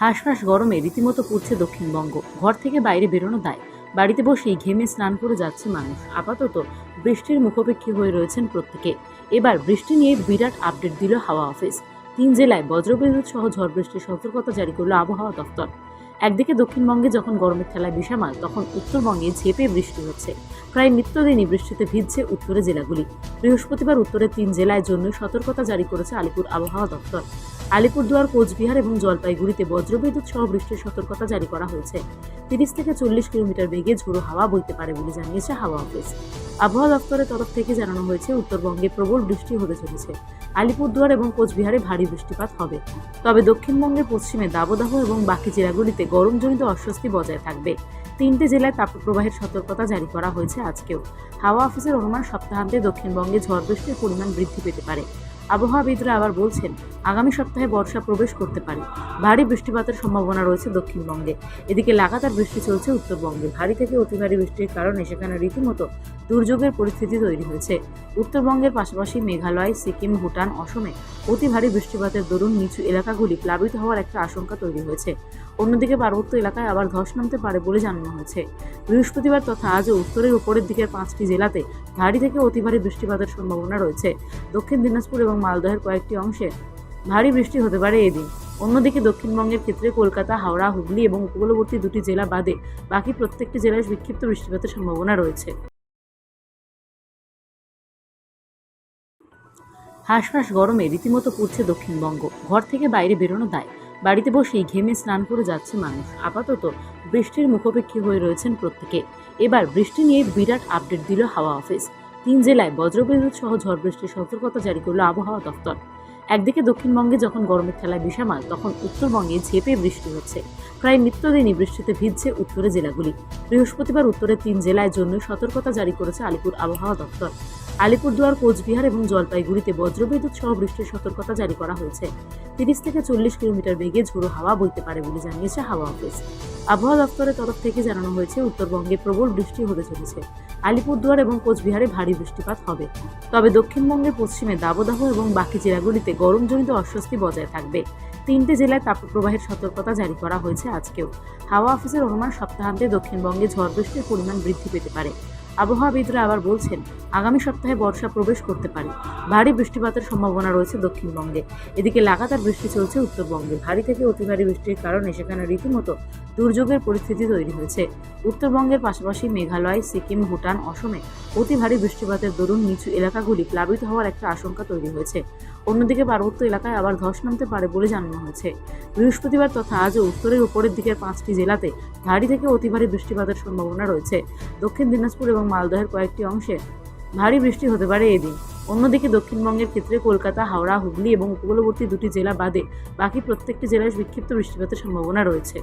হাঁসফাঁস গরমে রীতিমতো পড়ছে দক্ষিণবঙ্গ। ঘর থেকে বাইরে বেরোনো দায়। বাড়িতে বসেই ঘেমে স্নান করে যাচ্ছে মানুষ। আপাতত বৃষ্টির মুখোপেক্ষী হয়ে রয়েছেন প্রত্যেকে। এবার বৃষ্টি নিয়ে বিরাট আপডেট দিল হাওয়া অফিস। তিন জেলায় বজ্রবিদ্যুৎ সহ ঝড় বৃষ্টির সতর্কতা জারি করল আবহাওয়া দফতর একদিকে দক্ষিণবঙ্গে যখন গরমের ঠেলায় বিষামাল, তখন উত্তরবঙ্গে ঝেপে বৃষ্টি হচ্ছে। প্রায় নিত্যদিনই বৃষ্টিতে ভিজছে উত্তরের জেলাগুলি। বৃহস্পতিবার উত্তরের তিন জেলায় জন্য সতর্কতা জারি করেছে আলিপুর আবহাওয়া দপ্তর। আলিপুরদুয়ার, কোচবিহার এবং জলপাইগুড়িতে বজ্রবিদ্যুৎ সহ বৃষ্টির সতর্কতা জারি করা হয়েছে। তিরিশ থেকে চল্লিশ কিলোমিটার বেগে ঝোড়ো হাওয়া বইতে পারে বলে জানিয়েছে হাওয়া অফিস। আবহাওয়া দপ্তরের তরফ থেকে জানানো হয়েছে, উত্তরবঙ্গে প্রবল বৃষ্টি হতে চলেছে। আলিপুরদুয়ার এবং কোচবিহারে ভারী বৃষ্টিপাত হবে। তবে দক্ষিণবঙ্গের পশ্চিমে দাবদাহ এবং বাকি জেলাগুলিতে গরমজনিত অস্বস্তি বজায় থাকবে। তিনটে জেলায় তাপপ্রবাহের সতর্কতা জারি করা হয়েছে আজকেও। হাওয়া অফিসের অনুমান সপ্তাহান্তে দক্ষিণবঙ্গে ঝড় বৃষ্টির পরিমাণ বৃদ্ধি পেতে পারে। আবহাওয়াবিদরা আবার বলছেন, আগামী সপ্তাহে বর্ষা প্রবেশ করতে পারে। ভারী বৃষ্টিপাতের সম্ভাবনা রয়েছে দক্ষিণবঙ্গে। এদিকে লাগাতার বৃষ্টি চলছে উত্তরবঙ্গে। ভারী থেকে অতি ভারী বৃষ্টির কারণে সেখানে রীতিমতো দুর্যোগের পরিস্থিতি তৈরি হয়েছে। উত্তরবঙ্গের পাশাপাশি মেঘালয়, সিকিম, ভুটান, অসমে অতি ভারী বৃষ্টিপাতের দরুন নিচু এলাকাগুলি প্লাবিত হওয়ার একটা আশঙ্কা তৈরি হয়েছে। অন্যদিকে পার্বত্য এলাকায় আবার ধস নামতে পারে বলে জানানো হয়েছে। বৃহস্পতিবার তথা আজও উত্তরের উপরের দিকের পাঁচটি জেলাতে ভারী থেকে অতি ভারী বৃষ্টিপাতের সম্ভাবনা রয়েছে। দক্ষিণ দিনাজপুর এবং মালদহের কয়েকটি অংশে ভারী বৃষ্টি হতে পারে এদিন। অন্যদিকে দক্ষিণবঙ্গের ক্ষেত্রে কলকাতা, হাওড়া, হুগলি এবং উপকূলবর্তী দুটি জেলা বাদে বাকি প্রত্যেকটি জেলায় বিক্ষিপ্ত বৃষ্টিপাতের সম্ভাবনা রয়েছে। হাঁসফাঁস গরমে রীতিমতো পড়ছে দক্ষিণবঙ্গ। ঘর থেকে বাইরে বেরোনো দায়। বাড়িতে বসেই ঘেমে স্নান করে যাচ্ছে মানুষ। আপাতত বৃষ্টির মুখোপেক্ষী হয়ে রয়েছেন প্রত্যেকে। এবার বৃষ্টি নিয়ে বিরাট আপডেট দিল হাওয়া অফিস। তিন জেলায় বজ্রবিদ্যুৎ সহ ঝড় বৃষ্টির সতর্কতা জারি করল আবহাওয়া দফতর একদিকে দক্ষিণবঙ্গে যখন গরমের খেলায় বিষামাল, তখন উত্তরবঙ্গে ঝেপে বৃষ্টি হচ্ছে। প্রায় নিত্যদিনই বৃষ্টিতে ভিজছে উত্তরের জেলাগুলি। বৃহস্পতিবার উত্তরের তিন জেলায় জন্য সতর্কতা জারি করেছে আলিপুর আবহাওয়া দপ্তর। আলিপুরদুয়ার, কোচবিহার এবং জলপাইগুড়িতে বজ্রবিদ্যুৎ সহ বৃষ্টির সতর্কতা জারি করা হয়েছে। তিরিশ থেকে চল্লিশ কিলোমিটার বেগে ঝোড়ো হাওয়া বইতে পারে বলে জানিয়েছে হাওয়া অফিস। আবহাওয়া দপ্তরের তরফ থেকে জানানো হয়েছে, উত্তরবঙ্গে প্রবল বৃষ্টি হতে চলেছে। আলিপুরদুয়ার এবং কোচবিহারে ভারী বৃষ্টিপাত হবে। তবে দক্ষিণবঙ্গের পশ্চিমে দাবদাহ এবং বাকি জেলাগুলিতে গরমজনিত অস্বস্তি বজায় থাকবে। তিনটে জেলায় তাপপ্রবাহের সতর্কতা জারি করা হয়েছে আজকেও। হাওয়া অফিসের অনুমান সপ্তাহান্তে দক্ষিণবঙ্গে ঝড় বৃষ্টির পরিমাণ বৃদ্ধি পেতে পারে। আবহাওয়াবিদরা আবার বলছেন, আগামী সপ্তাহে বর্ষা প্রবেশ করতে পারে। ভারী বৃষ্টিপাতের সম্ভাবনা রয়েছে দক্ষিণবঙ্গে। এদিকে লাগাতার বৃষ্টি চলছে উত্তরবঙ্গে। ভারী থেকে অতি ভারী বৃষ্টির কারণে সেখানে রীতিমতো দুর্যোগের পরিস্থিতি তৈরি হয়েছে। উত্তরবঙ্গের পাশাপাশি মেঘালয়, সিকিম, ভুটান, অসমে অতি ভারী বৃষ্টিপাতের দরুন নিচু এলাকাগুলি প্লাবিত হওয়ার একটা আশঙ্কা তৈরি হয়েছে। অন্যদিকে পার্বত্য এলাকায় আবার ধস নামতে পারে বলে জানানো হয়েছে। বৃহস্পতিবার তথা আজও উত্তরের উপরের দিকের পাঁচটি জেলাতে ভারী থেকে অতি ভারী বৃষ্টিপাতের সম্ভাবনা রয়েছে। দক্ষিণ দিনাজপুর এবং মালদহের কয়েকটি অংশে ভারী বৃষ্টি হতে পারে এদিন অন্যদিকে দক্ষিণবঙ্গের ক্ষেত্রে কলকাতা, হাওড়া, হুগলি এবং উপকূলবর্তী দুটি জেলা বাদে বাকি প্রত্যেকটি জেলায় বিক্ষিপ্ত বৃষ্টিপাতের সম্ভাবনা রয়েছে।